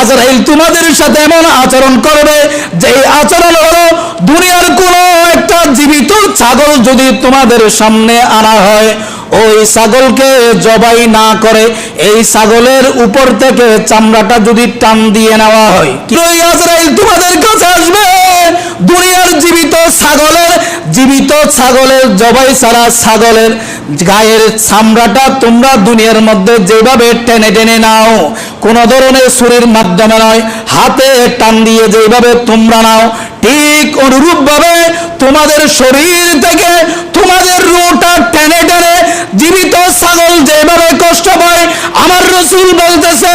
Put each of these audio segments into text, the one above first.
আজরাইল তোমাদের সাথে এমন আচরণ করবে যে আচরণ হলো দুনিয়ার কোনো একটা জীবিত ছাগল যদি তোমাদের সামনে আনা হয়। ওই ছাগলকে জবাই না করে, এই ছাগলের উপর থেকে চামড়াটা যদি টান দিয়ে নেওয়া হয় ওই আজরাইল তোমাদের কাছে আসবে? দুনিয়ার জীবিত ছাগলের জীবিত ছাগলের, জবাই ছাড়া ছাগলের গায়ের চামড়াটা তোমরা দুনিয়ার মধ্যে যেভাবে টেনে টেনে নাও, কোন ধরনের সুরের মাধ্যমে নয়, হাতে টান দিয়ে যেভাবে তোমরা নাও, ঠিক অনুরূপ ভাবে তোমাদের শরীর থেকে তোমাদের রুটা টেনে টেনে জীবিত ছাগল যেভাবে কষ্ট পায়, আমার রসুল বলতেছে,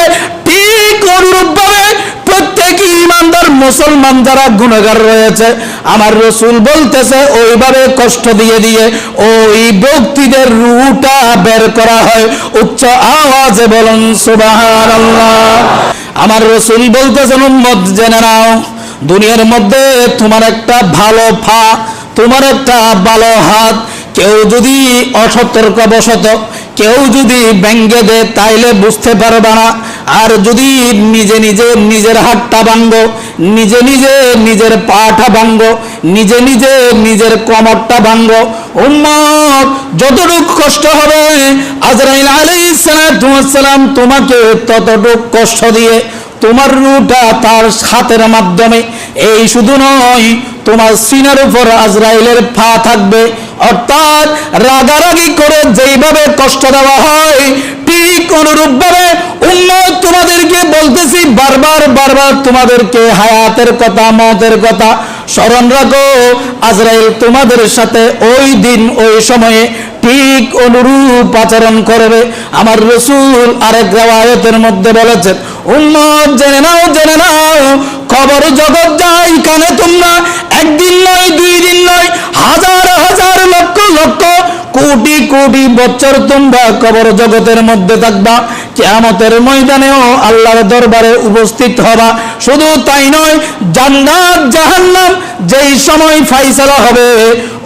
ঠিক অনুরূপ ভাবে প্রত্যেক ইমানদার মুসলমান যারা গুণগার রয়েছে আমার রসুল বলতেছে, ওইভাবে কষ্ট দিয়ে দিয়ে ওই ব্যক্তিদের রুটা বের করা হয়। উচ্চ আওয়াজে বলুন সুবাহান আমার রসুল বলতেছেন, উম্মত, জেনে নাও, দুনিয়ার মধ্যে তোমার একটা ভালো ফা, তোমার একটা ভালো হাত। কেউ যদি অসতর্কবশত, কেউ যদি ব্যঙ্গে দেয়, তাইলে বুঝতে পারবে না। আর যদি নিজে নিজে নিজের হাতটা ভাঙ্গ, নিজে নিজে নিজের পাটা ভাঙ্গ, নিজে নিজে নিজের কমরটা ভাঙ্গ, উম্মত, যতটুক কষ্ট হবে, আজরাইল আলাইহিস সালাম তোমাকে ততটুক কষ্ট দিয়ে তোমার রুটা তার হাতের মাধ্যমে, এই শুধু নয়, তোমার সিনার উপর আজরাইলের ফা থাকবে, অর্থাৎ রাগারাগি করে যেইভাবে কষ্ট দেওয়া হয়, ঠিক অনুরূপ ভাবে উন্নত তোমাদেরকে বলতেছি, বারবার বারবার তোমাদেরকে হায়াতের কথা, মতের কথা স্মরণ রাখো। আজরাইল তোমাদের সাথে ওই দিন, ওই সময়ে ঠিক অনুরূপ আচরণ করবে। আমার রসুল আরেক রেওয়ায়তের মধ্যে বলেছেন উন্মত জেনে নাও জেনে নাও, খবর জগৎ যাই কানে কোটি বছর তোমরা কবর জগতের মধ্যে থাকবা, কেয়ামতের ময়দানেও আল্লাহর দরবারে উপস্থিত হবা। শুধু তাই নয়, জান্নাত, জাহান্নাম যেই সময় ফাইসালা হবে,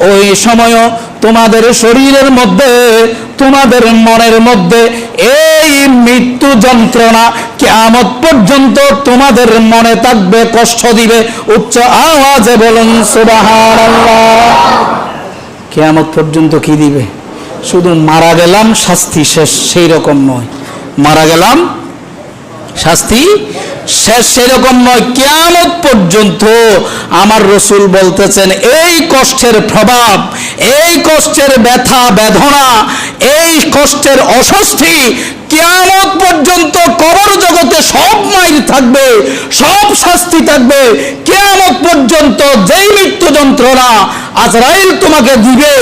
ওই সময়ও তোমাদের শরীরের মধ্যে, তোমাদের মনের মধ্যে এই মৃত্যু যন্ত্রণা কেয়ামত পর্যন্ত তোমাদের মনে থাকবে, কষ্ট দিবে। উচ্চ আওয়াজে বলুন, সুবহানাল্লাহ। কেয়ামত পর্যন্ত কি দিবে? শুধু মারা গেলাম, শাস্তি শেষ সেই রকম নয়। মারা গেলাম, শাস্তি শেষ সেরকম নয়। কেয়ামত পর্যন্ত আমার রসুল বলতেছেন, এই কষ্টের প্রভাব, এই কষ্টের ব্যথা, বেদনা, এই কষ্টের অস্বস্তি কেয়ামত পর্যন্ত কবর জগতে সব মাইল থাকবে, সব শাস্তি থাকবে। কেয়ামত পর্যন্ত যেই মৃত্যু যন্ত্রণা আজরাইল তোমাকে দিবে।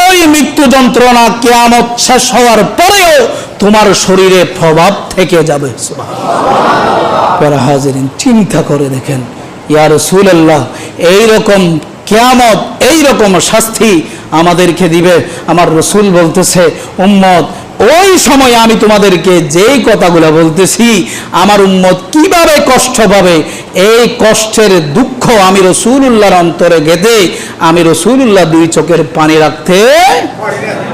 ওই মৃত্যু যন্ত্রণা কেয়ামত শেষ হওয়ার পরেও তোমার শরীরে প্রভাব থেকে যাবে। চিন্তা করে দেখেন। ইয়ার সুল্লাহ এইরকম কেয়ামত এইরকম শাস্তি আমাদেরকে দিবে। আমার রসুল বলতেছে, উম্মত ওই সময় আমি তোমাদেরকে যেই কথাগুলো বলতেছি, আমার উম্মত কীভাবে কষ্ট পাবে? এই কষ্টের দুঃখ আমি রসুল্লাহর অন্তরে গেঁথে, আমি রসুল্লাহ দুই চোখের পানি রাখতে